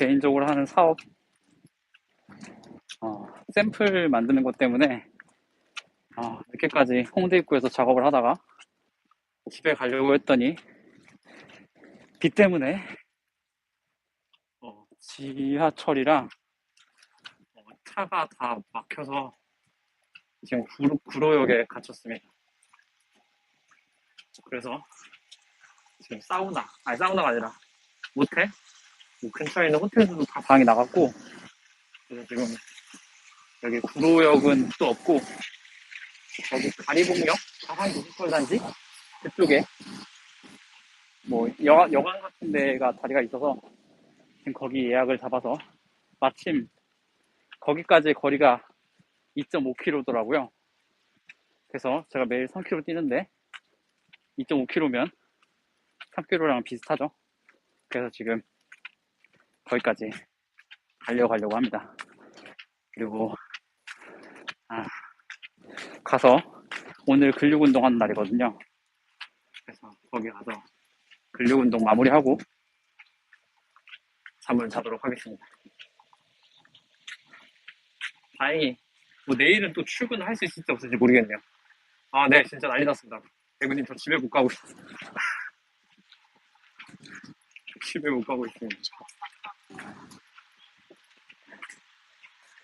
개인적으로 하는 사업, 어, 샘플 만드는 것 때문에, 어, 늦게까지 홍대 입구에서 작업을 하다가 집에 가려고 했더니, 비 때문에, 어, 지하철이랑 어, 차가 다 막혀서 지금 구로, 구로역에 갇혔습니다. 그래서 지금 사우나, 아니 사우나가 아니라 모텔? 뭐 근처에 있는 호텔들도 다 방이 나갔고 그래서 지금 여기 구로역은 또 없고 여기 가리봉역 가상도시설단지 그쪽에 뭐 여, 여관 같은 데가 다리가 있어서 지금 거기 예약을 잡아서 마침 거기까지 거리가 2.5km더라고요. 그래서 제가 매일 3km 뛰는데 2.5km면 3km랑 비슷하죠. 그래서 지금 거기까지 달려가려고 합니다. 그리고 아, 가서 오늘 근력 운동하는 날이거든요. 그래서 거기 가서 근력 운동 마무리하고 잠을 자도록 하겠습니다. 다행히 뭐 내일은 또 출근을 할수 있을지 없을지 모르겠네요. 아, 네, 진짜 난리 났습니다. 대구님 저 집에 못 가고 있어요. 집에 못 가고 있습니다.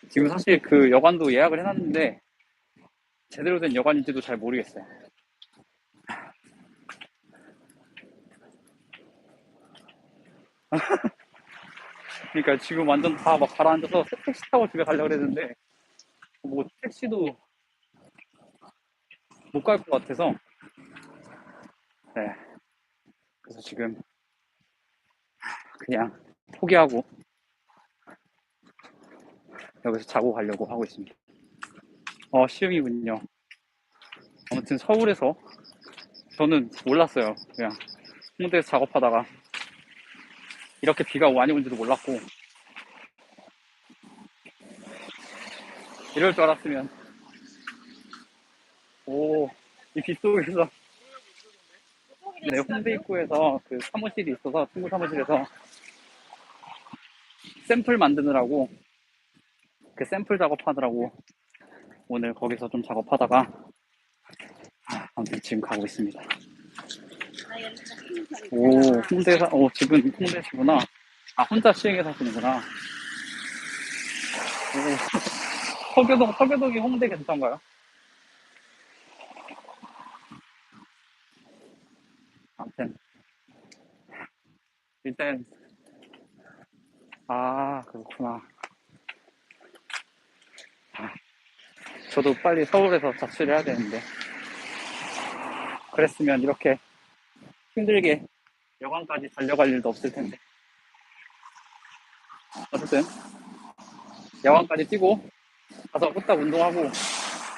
지금 사실 그 여관도 예약을 해놨는데 제대로 된 여관인지도 잘 모르겠어요. 그러니까 지금 완전 다 막 가라앉아서 택시 타고 집에 가려고 그랬는데 뭐 택시도 못 갈 것 같아서 네 그래서 지금 그냥 포기하고 여기서 자고 가려고 하고 있습니다. 어, 시흥이군요. 아무튼 서울에서 저는 몰랐어요. 그냥 홍대에서 작업하다가 이렇게 비가 많이 온지도 몰랐고 이럴 줄 알았으면 오, 이 빗속에서 네, 홍대 입구에서 그 사무실이 있어서 친구 사무실에서 샘플 만드느라고 그 샘플 작업하느라고 오늘 거기서 좀 작업하다가 아, 아무튼 지금 가고 있습니다. 오 홍대 사, 오 집은 홍대시구나. 아 혼자 시흥에 사시는구나. 오 서교동 서교동이 홍대 근처인가요? 아무튼 일단 아 그렇구나. 저도 빨리 서울에서 자취를 해야 되는데 그랬으면 이렇게 힘들게 여관까지 달려갈 일도 없을 텐데 어쨌든 여관까지 뛰고 가서 후딱 운동하고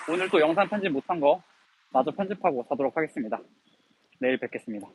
오늘 또 영상 편집 못한 거 마저 편집하고 자도록 하겠습니다. 내일 뵙겠습니다.